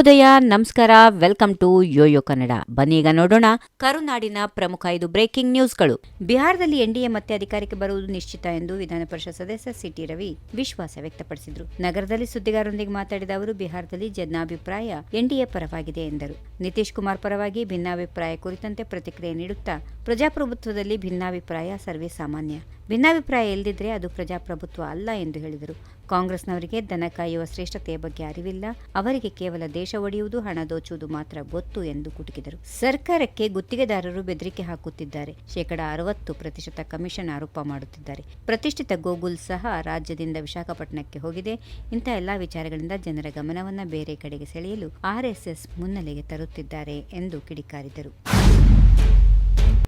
ಉದಯ ನಮಸ್ಕಾರ, welcome to yoyo Kannada. ಬನ್ನೀಗ ನೋಡೋಣ ಕರುನಾಡಿನ ಪ್ರಮುಖ ಐದು ಬ್ರೇಕಿಂಗ್ ನ್ಯೂಸ್ಗಳು. ಬಿಹಾರದಲ್ಲಿ ಎನ್ಡಿಎ ಮತ್ತೆ ಅಧಿಕಾರಕ್ಕೆ ಬರುವುದು ನಿಶ್ಚಿತ ಎಂದು ವಿಧಾನ ಪರಿಷತ್ ಸದಸ್ಯ ಸಿಟಿ ರವಿ ವಿಶ್ವಾಸ ವ್ಯಕ್ತಪಡಿಸಿದರು. ನಗರದಲ್ಲಿ ಸುದ್ದಿಗಾರರೊಂದಿಗೆ ಮಾತಾಡಿದ ಅವರು, ಬಿಹಾರದಲ್ಲಿ ಜನಾಭಿಪ್ರಾಯ ಎನ್ಡಿಎ ಪರವಾಗಿದೆ ಎಂದರು. ನಿತೀಶ್ ಕುಮಾರ್ ಪರವಾಗಿ ಭಿನ್ನಾಭಿಪ್ರಾಯ ಕುರಿತಂತೆ ಪ್ರತಿಕ್ರಿಯೆ ನೀಡುತ್ತಾ, ಪ್ರಜಾಪ್ರಭುತ್ವದಲ್ಲಿ ಭಿನ್ನಾಭಿಪ್ರಾಯ ಸರ್ವೇ ಸಾಮಾನ್ಯ. ಭಿನ್ನಾಭಿಪ್ರಾಯ ಇಲ್ಲದಿದ್ರೆ ಅದು ಪ್ರಜಾಪ್ರಭುತ್ವ ಅಲ್ಲ ಎಂದು ಹೇಳಿದರು. ಕಾಂಗ್ರೆಸ್ನವರಿಗೆ ದನ ಕಾಯುವ ಶ್ರೇಷ್ಠತೆಯ ಬಗ್ಗೆ ಅರಿವಿಲ್ಲ. ಅವರಿಗೆ ಕೇವಲ ದೇಶ ಒಡೆಯುವುದು, ಹಣ ದೋಚುವುದು ಮಾತ್ರ ಗೊತ್ತು ಎಂದು ಕುಟುಕಿದರು. ಸರ್ಕಾರಕ್ಕೆ ಗುತ್ತಿಗೆದಾರರು ಬೆದರಿಕೆ ಹಾಕುತ್ತಿದ್ದಾರೆ. ಶೇಕಡಾ ಅರವತ್ತು ಪ್ರತಿಶತ ಕಮಿಷನ್ ಆರೋಪ ಮಾಡುತ್ತಿದ್ದಾರೆ. ಪ್ರತಿಷ್ಠಿತ ಗೋಗುಲ್ ಸಹ ರಾಜ್ಯದಿಂದ ವಿಶಾಖಪಟ್ಟಣಕ್ಕೆ ಹೋಗಿದೆ. ಇಂಥ ಎಲ್ಲಾ ವಿಚಾರಗಳಿಂದ ಜನರ ಗಮನವನ್ನ ಬೇರೆ ಕಡೆಗೆ ಸೆಳೆಯಲು ಆರ್ಎಸ್ಎಸ್ ಮುನ್ನೆಲೆಗೆ ತರುತ್ತಿದ್ದಾರೆ ಎಂದು ಕಿಡಿಕಾರಿದರು.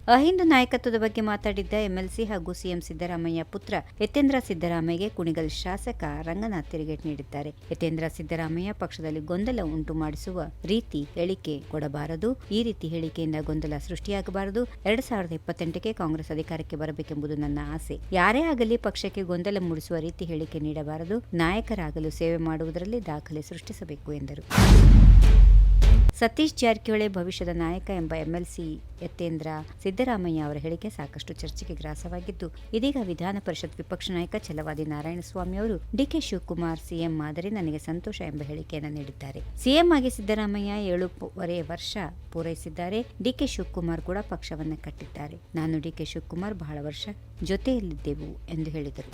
ಅಹಿಂದು ನಾಯಕತ್ವದ ಬಗ್ಗೆ ಮಾತಾಡಿದ್ದ ಎಂಎಲ್ಸಿ ಹಾಗೂ ಸಿಎಂ ಸಿದ್ದರಾಮಯ್ಯ ಪುತ್ರ ಯತೇಂದ್ರ ಸಿದ್ದರಾಮಯ್ಯಗೆ ಕುಣಿಗಲ್ ಶಾಸಕ ರಂಗನಾಥ್ ತಿರುಗೇಟ್ ನೀಡಿದ್ದಾರೆ. ಯತೇಂದ್ರ ಸಿದ್ದರಾಮಯ್ಯ ಪಕ್ಷದಲ್ಲಿ ಗೊಂದಲ ಉಂಟು ಮಾಡಿಸುವ ರೀತಿ ಹೇಳಿಕೆ ಕೊಡಬಾರದು. ಈ ರೀತಿ ಹೇಳಿಕೆಯಿಂದ ಗೊಂದಲ ಸೃಷ್ಟಿಯಾಗಬಾರದು. ಎರಡ್ ಸಾವಿರದ ಇಪ್ಪತ್ತೆಂಟಕ್ಕೆ ಕಾಂಗ್ರೆಸ್ ಅಧಿಕಾರಕ್ಕೆ ಬರಬೇಕೆಂಬುದು ನನ್ನ ಆಸೆ. ಯಾರೇ ಆಗಲಿ ಪಕ್ಷಕ್ಕೆ ಗೊಂದಲ ಮೂಡಿಸುವ ರೀತಿ ಹೇಳಿಕೆ ನೀಡಬಾರದು. ನಾಯಕರಾಗಲು ಸೇವೆ ಮಾಡುವುದರಲ್ಲಿ ದಾಖಲೆ ಸೃಷ್ಟಿಸಬೇಕು ಎಂದರು. ಸತೀಶ್ ಜಾರಕಿಹೊಳಿ ಭವಿಷ್ಯದ ನಾಯಕ ಎಂಬ ಎಂಎಲ್ಸಿ ಯತೇಂದ್ರ ಸಿದ್ದರಾಮಯ್ಯ ಅವರ ಹೇಳಿಕೆ ಸಾಕಷ್ಟು ಚರ್ಚೆಗೆ ಗ್ರಾಸವಾಗಿದ್ದು, ಇದೀಗ ವಿಧಾನ ಪರಿಷತ್ ವಿಪಕ್ಷ ನಾಯಕ ಛಲವಾದಿ ನಾರಾಯಣಸ್ವಾಮಿ ಅವರು ಡಿಕೆ ಶಿವಕುಮಾರ್ ಸಿಎಂ ಮಾದರಿ ನನಗೆ ಸಂತೋಷ ಎಂಬ ಹೇಳಿಕೆಯನ್ನು ನೀಡಿದ್ದಾರೆ. ಸಿಎಂ ಆಗಿ ಸಿದ್ದರಾಮಯ್ಯ ಏಳೂವರೆ ವರ್ಷ ಪೂರೈಸಿದ್ದಾರೆ. ಡಿಕೆ ಶಿವಕುಮಾರ್ ಕೂಡ ಪಕ್ಷವನ್ನು ಕಟ್ಟಿದ್ದಾರೆ. ನಾನು ಡಿಕೆ ಶಿವಕುಮಾರ್ ಬಹಳ ವರ್ಷ ಜೊತೆಯಲ್ಲಿದ್ದೆವು ಎಂದು ಹೇಳಿದರು.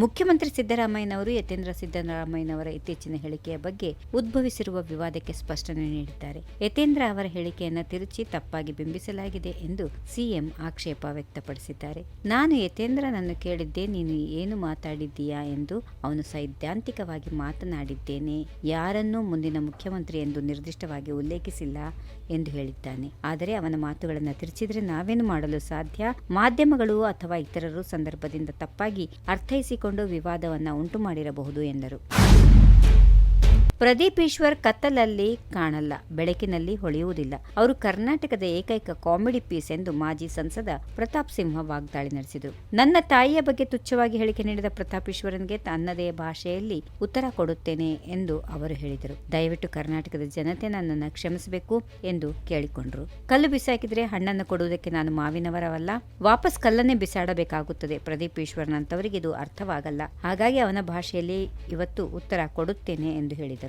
ಮುಖ್ಯಮಂತ್ರಿ ಸಿದ್ದರಾಮಯ್ಯನವರು, ಯತೇಂದ್ರ ಸಿದ್ದರಾಮಯ್ಯನವರ ಇತ್ತೀಚಿನ ಹೇಳಿಕೆಯ ಬಗ್ಗೆ ಉದ್ಭವಿಸಿರುವ ವಿವಾದಕ್ಕೆ ಸ್ಪಷ್ಟನೆ ನೀಡಿದ್ದಾರೆ. ಯತೇಂದ್ರ ಅವರ ಹೇಳಿಕೆಯನ್ನು ತಿರುಚಿ ತಪ್ಪಾಗಿ ಬಿಂಬಿಸಲಾಗಿದೆ ಎಂದು ಸಿಎಂ ಆಕ್ಷೇಪ ವ್ಯಕ್ತಪಡಿಸಿದ್ದಾರೆ. ನಾನು ಯತೇಂದ್ರನನ್ನು ಕೇಳಿದ್ದೆ, ನೀನು ಏನು ಮಾತಾಡಿದ್ದೀಯಾ ಎಂದು ಅವನು ಸೈದ್ಧಾಂತಿಕವಾಗಿ ಮಾತನಾಡಿದ್ದೇನೆ. ಯಾರನ್ನೂ ಮುಂದಿನ ಮುಖ್ಯಮಂತ್ರಿ ಎಂದು ನಿರ್ದಿಷ್ಟವಾಗಿ ಉಲ್ಲೇಖಿಸಿಲ್ಲ ಎಂದು ಹೇಳಿದ್ದಾನೆ. ಆದರೆ ಅವನ ಮಾತುಗಳನ್ನು ತಿರುಚಿದ್ರೆ ನಾವೇನು ಮಾಡಲು ಸಾಧ್ಯ? ಮಾಧ್ಯಮಗಳು ಅಥವಾ ಇತರರು ಸಂದರ್ಭದಿಂದ ತಪ್ಪಾಗಿ ಅರ್ಥೈಸಿಕೊಂಡು ವಿವಾದವನ್ನ ಉಂಟು ಮಾಡಿರಬಹುದು ಎಂದರು. ಪ್ರದೀಪ್ ಈಶ್ವರ್ ಕತ್ತಲಲ್ಲಿ ಕಾಣಲ್ಲ, ಬೆಳಕಿನಲ್ಲಿ ಹೊಳೆಯುವುದಿಲ್ಲ. ಅವರು ಕರ್ನಾಟಕದ ಏಕೈಕ ಕಾಮಿಡಿ ಪೀಸ್ ಎಂದು ಮಾಜಿ ಸಂಸದ ಪ್ರತಾಪ್ ಸಿಂಹ ವಾಗ್ದಾಳಿ ನಡೆಸಿದರು. ನನ್ನ ತಾಯಿಯ ಬಗ್ಗೆ ತುಚ್ಛವಾಗಿ ಹೇಳಿಕೆ ನೀಡಿದ ಪ್ರತಾಪ್ ಈಶ್ವರನ್ಗೆ ತನ್ನದೇ ಭಾಷೆಯಲ್ಲಿ ಉತ್ತರ ಕೊಡುತ್ತೇನೆ ಎಂದು ಅವರು ಹೇಳಿದರು. ದಯವಿಟ್ಟು ಕರ್ನಾಟಕದ ಜನತೆ ನನ್ನನ್ನು ಕ್ಷಮಿಸಬೇಕು ಎಂದು ಕೇಳಿಕೊಂಡರು. ಕಲ್ಲು ಬಿಸಾಕಿದ್ರೆ ಹಣ್ಣನ್ನು ಕೊಡುವುದಕ್ಕೆ ನಾನು ಮಾವಿನವರವಲ್ಲ. ವಾಪಸ್ ಕಲ್ಲನ್ನೇ ಬಿಸಾಡಬೇಕಾಗುತ್ತದೆ. ಪ್ರದೀಪ್ ಈಶ್ವರ್ನಂತವರಿಗೆ ಇದು ಅರ್ಥವಾಗಲ್ಲ. ಹಾಗಾಗಿ ಅವನ ಭಾಷೆಯಲ್ಲಿ ಇವತ್ತು ಉತ್ತರ ಕೊಡುತ್ತೇನೆ ಎಂದು ಹೇಳಿದರು.